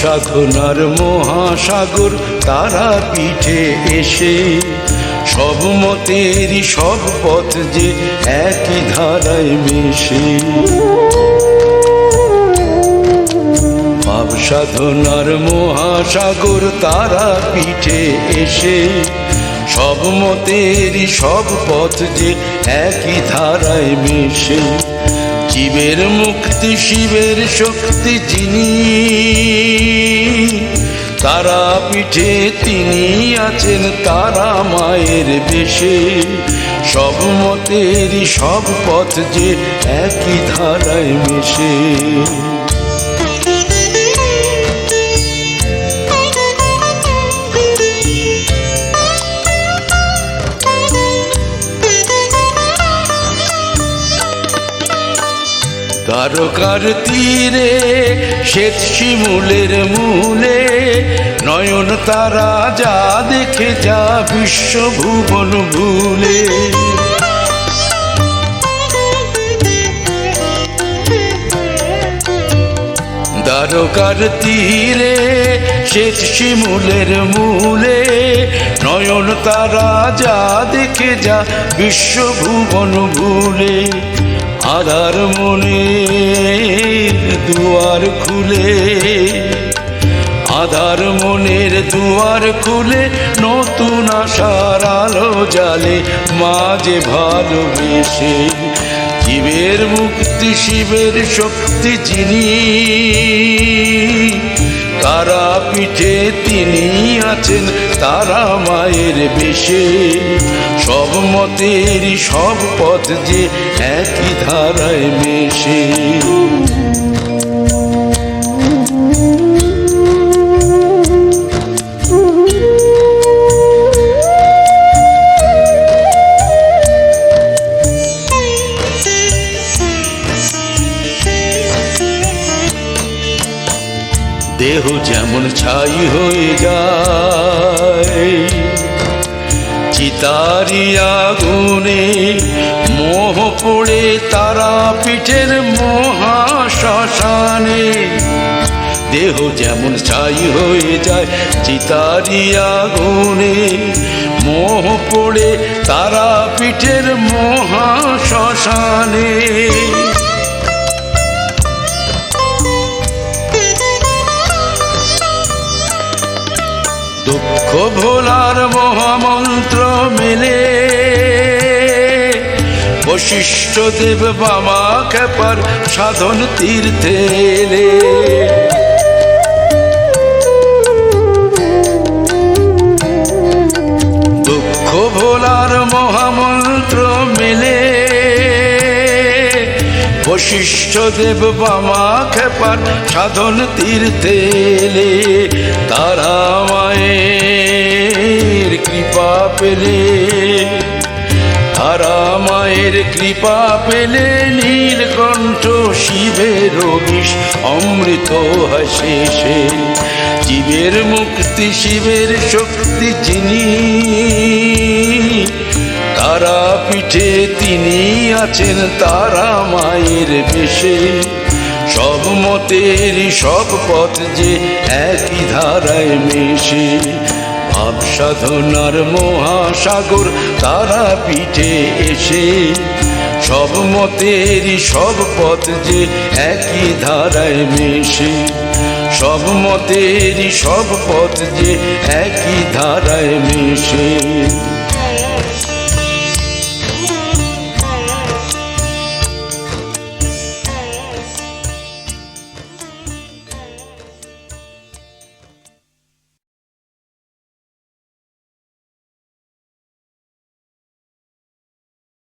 সাধনার মহাসাগর তারা পিঠে এসে সব মতেরই সব পথ যে একই ধারায় মেশে। ভাব সাধনার মহাসাগর তারা পিঠে এসে সব মতেরই সব পথ যে একই ধারায় মেশে। জীবের মুক্তি, শিবের শক্তি যিনি। তারা পিঠে তিনি আছেন তারা মায়ের বেশে। সব মতেরই সব পথ যে একই ধারায় মেশে। দ্বারকার তীরে শ্বেত শিমুলের মূলে, নয়ন তারা যা দেখে যা বিশ্বভুবন ভুলে। দ্বারকার তীরে শ্বেত শিমুলের মূলে, নয়ন তারা যা দেখে যা বিশ্বভুবন ভুলে। আধার মনে দুয়ার খুলে, আধার মনের দুয়ার খুলে, নতুন আশার আলো জালে মাঝে ভালোবেসে জীবের মুক্তি, শিবের শক্তি যিনি। তারা পিঠে তিনি আছেন, তারা মায়ের বেশে। সব মতেরই সব পথ যে একই ধারায় মেশে। দেহ যেমন ছাই হয়ে যায়, চিতারি আগুনে মোহ পড়ে তারা পিঠের মহা শ্মশানে দেহ যেমন ছাই হয়ে যায়, চিতারি আগুনে মোহ পড়ে তারা পিঠের মহা দুঃখ ভোলার মহামন্ত্র মেলে। বশিষ্ঠ দেব বামা খেপার সাধন তীর্থে বশিষ্ঠ দেব বামা খেপার সাধন তীর্থে এলে তারা মায়ের কৃপা পেলে। তারা মায়ের কৃপা পেলে নীলকণ্ঠ শিবের বিষ অমৃত হাসে সে জীবের মুক্তি, শিবের শক্তি তারা পিঠে তিনি আছেন তারা মায়ের বেশে। সব মতেরই সব পথ যে একই ধারায় মেশে। ভাব সাধনার মহাসাগর তারা পিঠে এসে। সব মতেরই সব পথ যে একই ধারায় মেশে। সব মতেরই সব পথ যে একই ধারায় মেশে।